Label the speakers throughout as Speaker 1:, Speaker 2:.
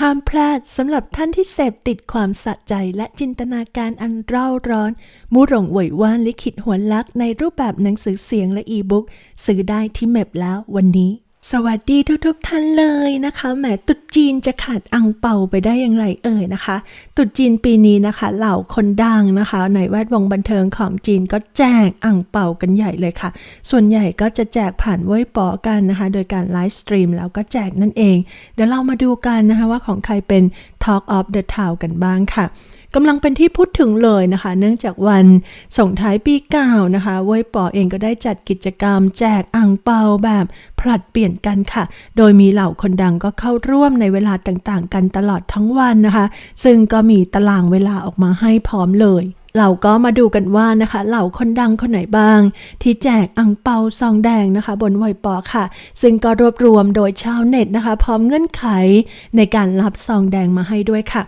Speaker 1: ห้ามพลาดสำหรับท่านที่เสพติดความสะใจและจินตนาการอันเร่าร้อน มูหลงเหวยว่านลิขิตหัวลักในรูปแบบหนังสือเสียงและอีบุ๊กซื้อได้ที่เมบแล้ววันนี้ สวัสดีทุกๆทท่านเลยนะคะแหมตุดจีนจะขาดอังเปาไปได้อย่างไรเอ่ยนะคะ ตุดจีนปีนี้นะคะ เหล่าคนดังนะคะ ในแวดวงบันเทิงของจีนก็แจกอังเปากันใหญ่เลยค่ะ ส่วนใหญ่ก็จะแจกผ่านเว่ยปอกันนะคะ โดยการไลฟ์สตรีมแล้วก็แจกนั่นเอง เดี๋ยวเรามาดูกันนะคะว่าของใครเป็น Talk of the Town กันบ้างค่ะกำลังเป็นที่พูดถึงเลยนะคะ เนื่องจากวันส่งท้ายปีเก่านะคะเว่ยปอเองก็ได้จัดกิจกรรมแจกอ่างเปาแบบผลัดเปลี่ยนกันค่ะ โดยมีเหล่าคนดังก็เข้าร่วมในเวลาต่างๆ กันตลอดทั้งวันนะคะ ซึ่งก็มีตารางเวลาออกมาให้พร้อมเลย เราก็มาดูกันว่านะคะ เหล่าคนดังคนไหนบ้าง ที่แจกอังเปาซองแดงนะคะ บนไวปอค่ะ ซึ่งก็รวบรวมโดยชาวเน็ตนะคะ พร้อมเงื่อนไขในการรับซองแดงมาให้ด้วยค่ะ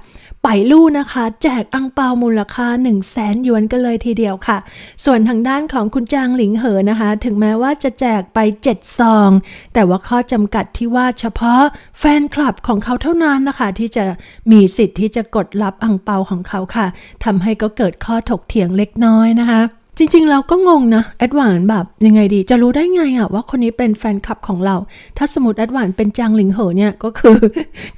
Speaker 1: ไปลู่นะคะ แจกอังเปามูลค่า 1 0 0 0 0แสนหยวนกันเลยทีเดียวค่ะ ส่วนทางด้านของคุณจางหลิงเหอนะคะ ถึงแม้ว่าจะแจกไป 7 ซอง แต่ว่าข้อจำกัดที่ว่าเฉพาะแฟนคลับของเขาเท่านั้นนะคะ ที่จะมีสิทธิ์ที่จะกดรับอังเปาของเขาค่ะทำให้ก็เกิดข้อถกเถียงเล็กน้อยนะคะ จริงๆ เราก็งงนะแอดวานแบบยังไงดี จะรู้ได้ไงอะว่าคนนี้เป็นแฟนคลับของเรา ถ้าสมมติแอดวานเป็นจางหลิงเหอเนี่ยก็คือ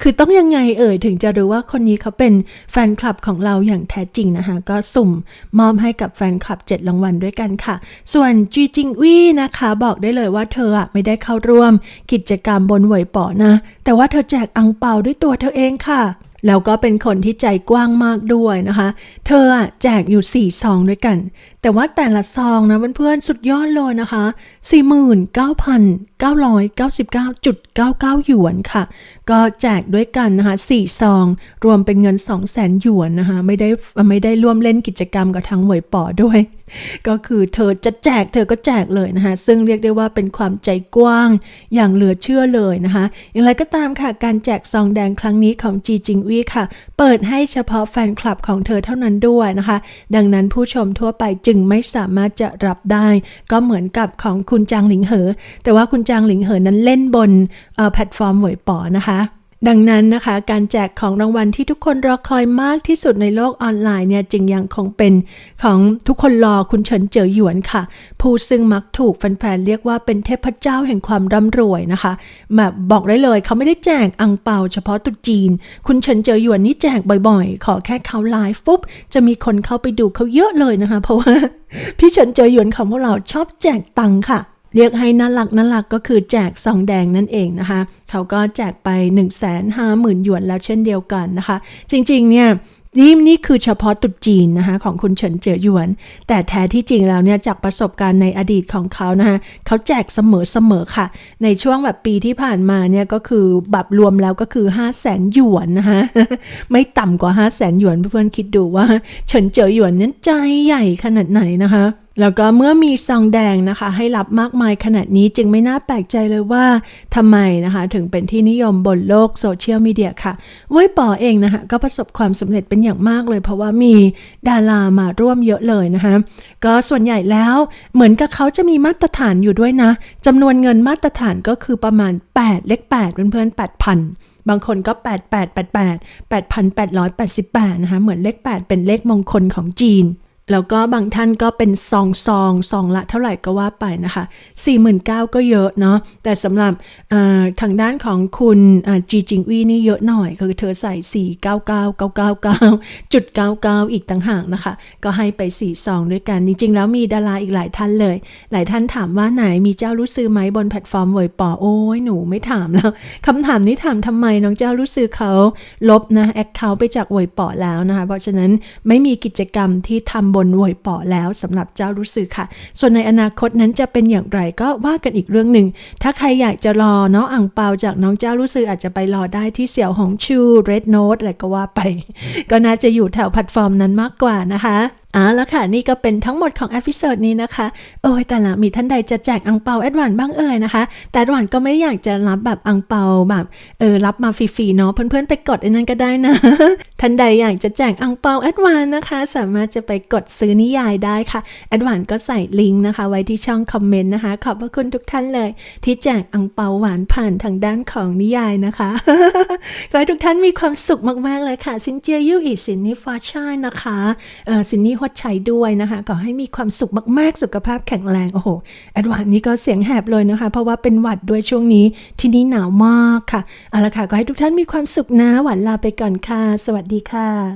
Speaker 1: คือต้องยังไงเอ่ยถึงจะรู้ว่าคนนี้เขาเป็นแฟนคลับของเราอย่างแท้จริงนะคะ ก็สุ่มมอบให้กับแฟนคลับ 7 รางวัลด้วยกันค่ะ ส่วนจีจิงวี่นะคะ บอกได้เลยว่าเธออะไม่ได้เข้าร่วม กิจกรรมบนหวยป๋อนะ แต่ว่าเธอแจกอังเปาด้วยตัวเธอเองค่ะ แล้วก็เป็นคนที่ใจกว้างมากด้วยนะคะ เธอแจกอยู่ 4 ซองด้วยกัน แต่ว่าแต่ละซองนะเพื่อนๆ สุดยอดเลยนะคะ 49,999.99 หยวนค่ะ ก็แจกด้วยกันนะคะ 4 ซอง รวมเป็นเงิน 200,000 หยวนนะคะ ไม่ได้ไม่ได้ร่วมเล่นกิจกรรมกับทางหวยป๋อด้วย ก็คือเธอจะแจกเธอก็แจกเลยนะคะ ซึ่งเรียกได้ว่าเป็นความใจกว้างอย่างเหลือเชื่อเลยนะคะ อย่างไรก็ตามค่ะ การแจกซองแดงครั้งนี้ของจีจิงวี่ค่ะ เปิดให้เฉพาะแฟนคลับของเธอเท่านั้นด้วยนะคะ ดังนั้นผู้ชมทั่วไปจึงไม่สามารถจะรับได้ ก็เหมือนกับของคุณจางหลิงเหอ แต่ว่าคุณจางหลิงเหอนั้นเล่นบนแพลตฟอร์มหวยป๋อนะคะ ดังนั้นนะคะ การแจกของรางวัลที่ทุกคนรอคอยมากที่สุดในโลกออนไลน์เนี่ยจึงยังคงเป็นของทุกคนรอคุณเฉินเจ๋อหยวนค่ะ ผู้ซึ่งมักถูกแฟนๆเรียกว่าเป็นเทพเจ้าแห่งความร่ำรวยนะคะแบบบอกได้เลยเขาไม่ได้แจกอังเปาเฉพาะตุจีน คุณเฉินเจ๋อหยวนนี่แจกบ่อยๆ ขอแค่เขาไลฟ์ปุ๊บจะมีคนเข้าไปดูเขาเยอะเลยนะคะ เพราะว่าพี่เฉินเจ๋อหยวนของพวกเราชอบแจกตังค่ะ เรียกให้น่ารักน่ารักก็คือแจกซองแดงนั่นเองนะคะ เขาก็แจกไป 1 5 0 0 0 0หยวนแล้วเช่นเดียวกันนะคะ จริงๆเนี่ยนี่นี่คือเฉพาะตรุษจีนนะคะของคุณเฉินเจ๋อหยวน แต่แท้ที่จริงแล้วเนี่ยจากประสบการณ์ในอดีตของเขานะคะเขาแจกเสมอเสมอค่ะ ในช่วงแบบปีที่ผ่านมาเนี่ยก็คือแบบรวมแล้วก็คือ 5 0 0แสนหยวนนะคะไม่ต่ำกว่า 5 0 0แสนหยวนเพื่อนๆคิดดูว่าเฉินเจ๋อหยวนนั้นใจใหญ่ขนาดไหนนะคะ แล้วก็เมื่อมีซองแดงนะคะ ให้รับมากมายขนาดนี้จึงไม่น่าแปลกใจเลยว่าทำไมนะคะ ถึงเป็นที่นิยมบนโลกโซเชียลมีเดียค่ะเว้ยปอเองนะคะก็ประสบความสำเร็จเป็นอย่างมากเลย เพราะว่ามีดารามาร่วมเยอะเลยนะคะ ก็ส่วนใหญ่แล้วเหมือนกับเขาจะมีมาตรฐานอยู่ด้วยนะจำนวนเงินมาตรฐานก็คือประมาณ 8 เลข8เพื่อนๆ8,000บางคนก็ 8888 8,888 นะคะ เหมือนเลข 8 เป็นเลขมงคลของจีน แล้วก็บางท่านก็เป็นซองซองซองละเท่าไหร่ก็ว่าไปนะคะ49,000ก็เยอะเนาะแต่สำหรับทางด้านของคุณจีจิงวีนี่เยอะหน่อยคือเธอใส่499จุด99 อีกต่างหากนะคะ ก็ให้ไป4ซองด้วยกัน จริง ๆ แล้วมีดาราอีกหลายท่านเลย หลายท่านถามว่าไหนมีเจ้ารู้ซื้อไหมบนแพลตฟอร์มเวยปอโอ้ยหนูไม่ถามแล้วคำถามนี้ถามทำไมน้องเจ้ารู้ซื้อเขาลบนะแอคเคาท์ไปจากเวยปอแล้วนะคะเพราะฉะนั้นไม่มีกิจกรรมที่ทำบนวยป่อแล้วสำหรับเจ้ารู้สื่อค่ะ ส่วนในอนาคตนั้นจะเป็นอย่างไรก็ว่ากันอีกเรื่องหนึ่ง ถ้าใครอยากจะรอเนาะอ่างเปาจากน้องเจ้ารู้สื่ออาจจะไปรอได้ที่เสี่ยวหงชูเรดโน e อะไรก็ว่าไป ก็น่าจะอยู่แถวแพลตฟอร์มนั้นมากกว่านะคะเอาละค่ะ นี่ก็เป็นทั้งหมดของเอพิโซดนี้นะคะ โอ้ยแต่ละมีท่านใดจะแจกอังเปาแอดวานบ้างเอ่ยนะคะ แต่แอดวานก็ไม่อยากจะรับแบบอังเปาแบบเออรับมาฟรีๆเนาะเพื่อนๆไปกดอันนั้นก็ได้นะ ท่านใดอยากจะแจกอังเปาแอดวานนะคะ สามารถจะไปกดซื้อนิยายได้ค่ะแอดวานก็ใส่ลิงก์นะคะ ไว้ที่ช่องคอมเมนต์นะคะ ขอบพระคุณทุกท่านเลย ที่แจกอังเปาหวานผ่านทางด้านของนิยายนะคะขอให้ทุกท่านมีความสุขมากๆเลยค่ะซินเจียยู่อีสินนี่ฟาชายนะคะเออสินนี่ฮวดชัยด้วยนะคะขอให้มีความสุขมากๆ สุขภาพแข็งแรงโอ้โหแอดวานนี้ก็เสียงแหบเลยนะคะ เพราะว่าเป็นหวัดด้วยช่วงนี้ ที่นี่หนาวมากค่ะเอาละค่ะก็ให้ทุกท่านมีความสุขนะหวานลาไปก่อนค่ะ สวัสดีค่ะ